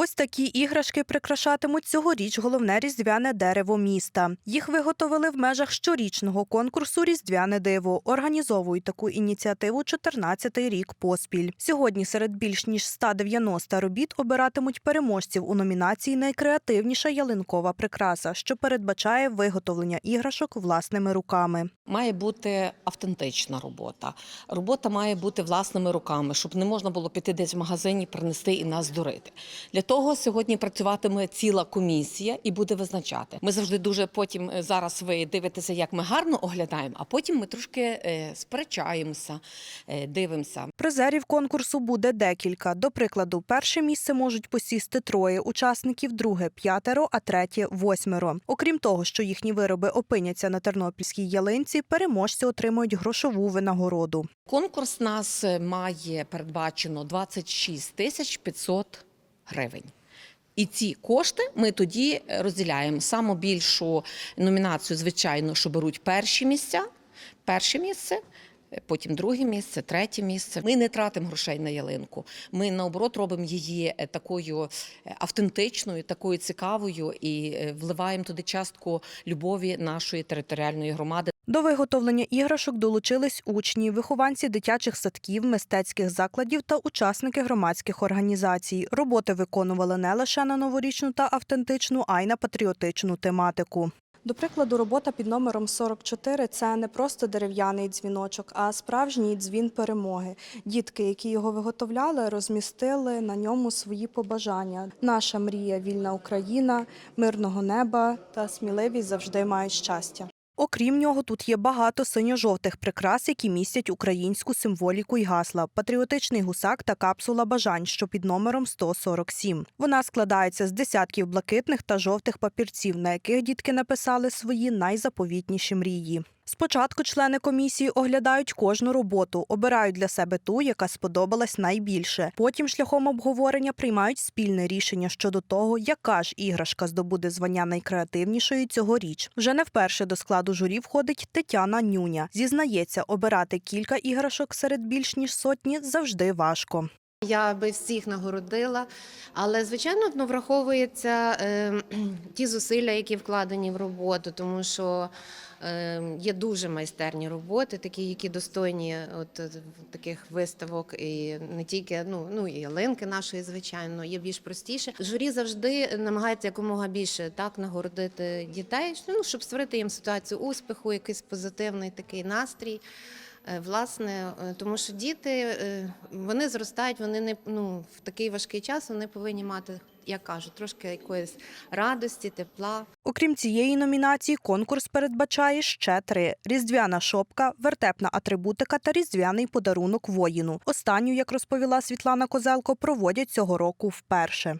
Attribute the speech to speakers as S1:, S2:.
S1: Ось такі іграшки прикрашатимуть цьогоріч головне різдвяне дерево міста. Їх виготовили в межах щорічного конкурсу Різдвяне диво. Організовують таку ініціативу 14-й рік поспіль. Сьогодні серед більш ніж 190 робіт обиратимуть переможців у номінації Найкреативніша ялинкова прикраса, що передбачає виготовлення іграшок власними руками.
S2: Має бути автентична робота. Робота має бути власними руками, щоб не можна було піти десь в магазині, принести і нас дурити. Для того сьогодні працюватиме ціла комісія і буде визначати. Ми завжди дуже потім е, зараз ви дивитеся, як ми гарно оглядаємо, а потім ми трошки е, сперечаємося, е, дивимося.
S1: Призерів конкурсу буде декілька. До прикладу, перше місце можуть посісти троє учасників, друге п'ятеро, а третє восьмеро. Окрім того, що їхні вироби опиняться на тернопільській ялинці, переможці отримують грошову винагороду.
S2: Конкурс нас має передбачено 26 тисяч 500 гривень. І ці кошти ми тоді розділяємо. Саму більшу номінацію, звичайно, що беруть перші місця. Перше місце, потім друге місце, третє місце. Ми не тратимо грошей на ялинку. Ми наоборот робимо її е, такою е, автентичною, такою цікавою і е, вливаємо туди частку любові нашої територіальної громади.
S1: До виготовлення іграшок долучились учні, вихованці дитячих садків, мистецьких закладів та учасники громадських організацій. Роботи виконували не лише на новорічну та автентичну, а й на патріотичну тематику. До прикладу, робота під номером 44 – це не просто дерев'яний дзвіночок, а справжній дзвін перемоги. Дітки, які його виготовляли, розмістили на ньому свої побажання. Наша мрія вільна Україна, мирного неба та сміливість завжди мають щастя. Окрім нього, тут є багато синьо-жовтих прикрас, які містять українську символіку й гасла, патріотичний гусак та капсула бажань, що під номером 147. Вона складається з десятків блакитних та жовтих папірців, на яких дітки написали свої найзаповітніші мрії. Спочатку члени комісії оглядають кожну роботу, обирають для себе ту, яка сподобалась найбільше. Потім шляхом обговорення приймають спільне рішення щодо того, яка ж іграшка здобуде звання найкреативнішої цьогоріч. Вже не вперше до складу журі входить Тетяна Нюня. Зізнається, обирати кілька іграшок серед більш ніж сотні завжди важко.
S3: Я би всіх нагородила, але звичайно ну, враховується е, ті зусилля, які вкладені в роботу, тому що є дуже майстерні роботи, такі, які достойні от е, таких виставок, і не тільки ну, ну і ялинки нашої, звичайно, є більш простіше. Журі завжди намагається якомога більше так нагородити дітей, ну щоб створити їм ситуацію успіху, якийсь позитивний такий настрій. Е, Власне, е, тому що діти вони зростають, вони не ну в такий важкий час вони повинні мати, як кажу, трошки якоїсь радості, тепла.
S1: Окрім цієї номінації, конкурс передбачає ще три: різдвяна шопка, вертепна атрибутика та різдвяний подарунок воїну. Останню, як розповіла Світлана Козелко, проводять цього року вперше.